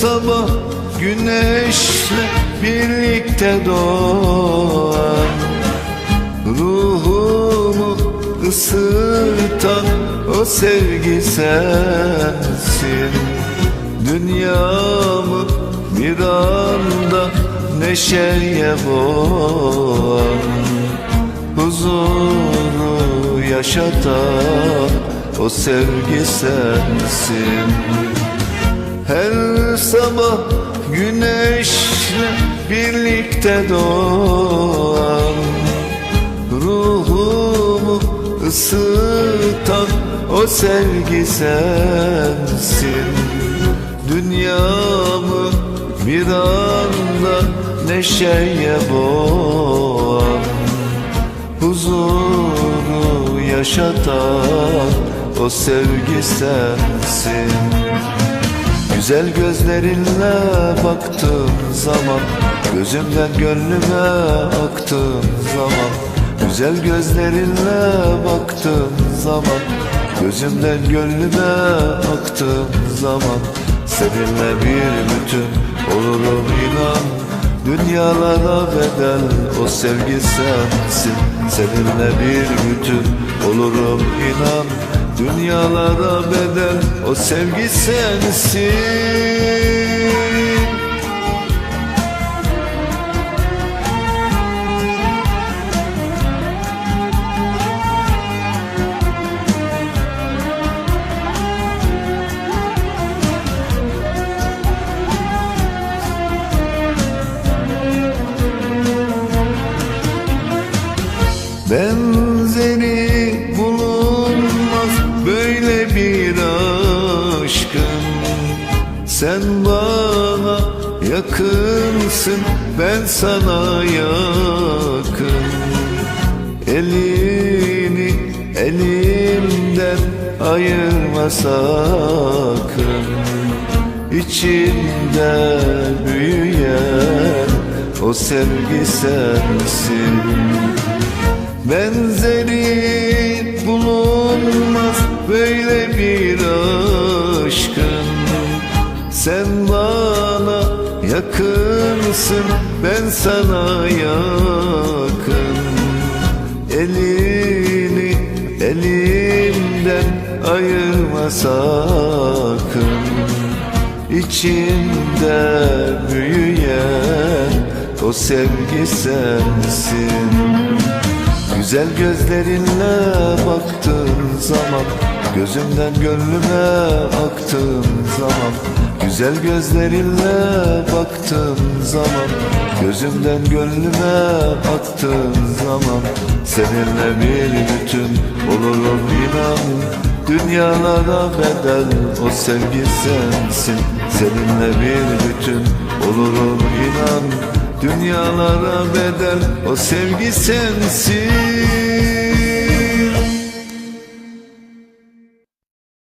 Sabah güneşle birlikte doğan Ruhumu ısıtan o sevgi sensin. Dünyamı bir anda neşeye boğan. Huzuru yaşatan o sevgi sensin her sabah güneşle birlikte doğan Ruhumu ısıtan o sevgi sensin. Dünyamı bir anda neşeye boğan Huzuru yaşatan o sevgi sensin Güzel gözlerinle baktığım zaman Gözümden gönlüme aktığın zaman Güzel gözlerinle baktığım zaman Gözümden gönlüme aktığın zaman Seninle bir bütün olurum inan. Dünyalara bedel o sevgi sensin. Seninle bir bütün olurum inan Dünyalara bedel o sevgi sensin. Benzeri Sen bana yakınsın ben sana yakın. Elini elimden ayırma sakın. İçimde büyüyen o sevgi sensin. Benzeri Sen bana yakınsın ben sana yakın. Elini elimden ayırma sakın. İçimde büyüyen o sevgi sensin. Güzel gözlerinle baktığın zaman Gözümden gönlüme aktığın zaman Güzel gözlerinle baktığın zaman Gözümden gönlüme aktığın zaman Seninle bir bütün olurum inan. Dünyalara bedel o sevgi sensin. Seninle bir bütün olurum inan. Dünyalara bedel o sevgi sensin